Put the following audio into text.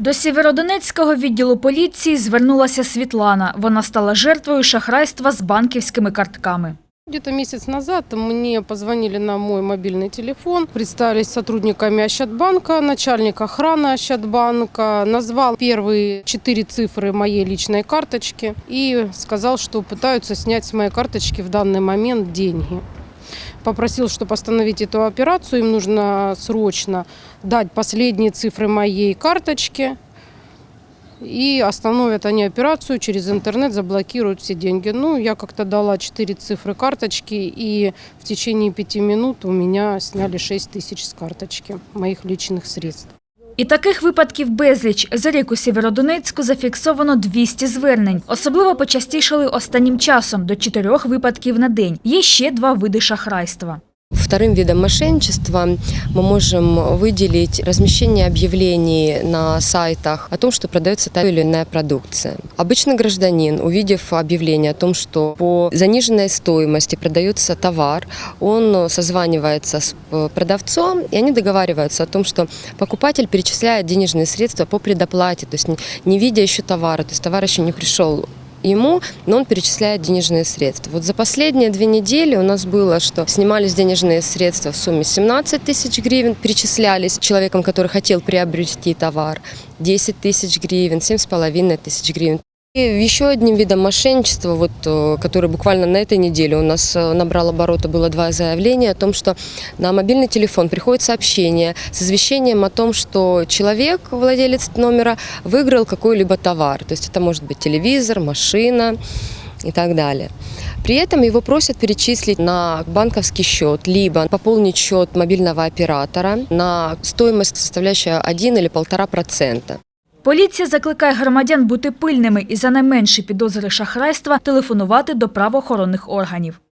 До Сєвєродонецького відділу поліції звернулася Світлана. Вона стала жертвою шахрайства з банківськими картками. Где-то месяц назад мне позвонили на мой мобильный телефон, представились сотрудниками Ощадбанка, начальник охраны Ощадбанка, назвал первые четыре цифры моей личной карточки и сказал, что пытаются снять с моей карточки в данный момент деньги. Попросил, чтобы остановить эту операцию, им нужно срочно дать последние цифры моей карточки, и остановят они операцию, через интернет заблокируют все деньги. Ну, я как-то дала 4 цифры карточки, и в течение пяти минут у меня сняли 6 тысяч с карточки моих личных средств. І таких випадків безліч. За рік у Сєвєродонецьку зафіксовано 200 звернень. Особливо почастішали останнім часом – до чотирьох випадків на день. Є ще два види шахрайства. Вторым видом мошенничества мы можем выделить размещение объявлений на сайтах о том, что продается та или иная продукция. Обычный гражданин, увидев объявление о том, что по заниженной стоимости продается товар, он созванивается с э, продавцом, и они договариваются о том, что покупатель перечисляет денежные средства по предоплате, то есть не видя еще товара, то есть товар еще не пришел ему, но он перечисляет денежные средства. Вот за последние две недели у нас было, что снимались денежные средства в сумме 17 тысяч гривен, перечислялись человеком, который хотел приобрести товар, 10 тысяч гривен, 7,5 тысяч гривен. Еще одним видом мошенничества, вот, э, который буквально на этой неделе у нас э, набрал обороты, было два заявления о том, что на мобильный телефон приходит сообщение с извещением о том, что человек, владелец номера, выиграл какой-либо товар. То есть это может быть телевизор, машина и так далее. При этом его просят перечислить на банковский счет, либо пополнить счет мобильного оператора на стоимость, составляющую 1 или 1,5%. Поліція закликає громадян бути пильними і за найменші підозри шахрайства телефонувати до правоохоронних органів.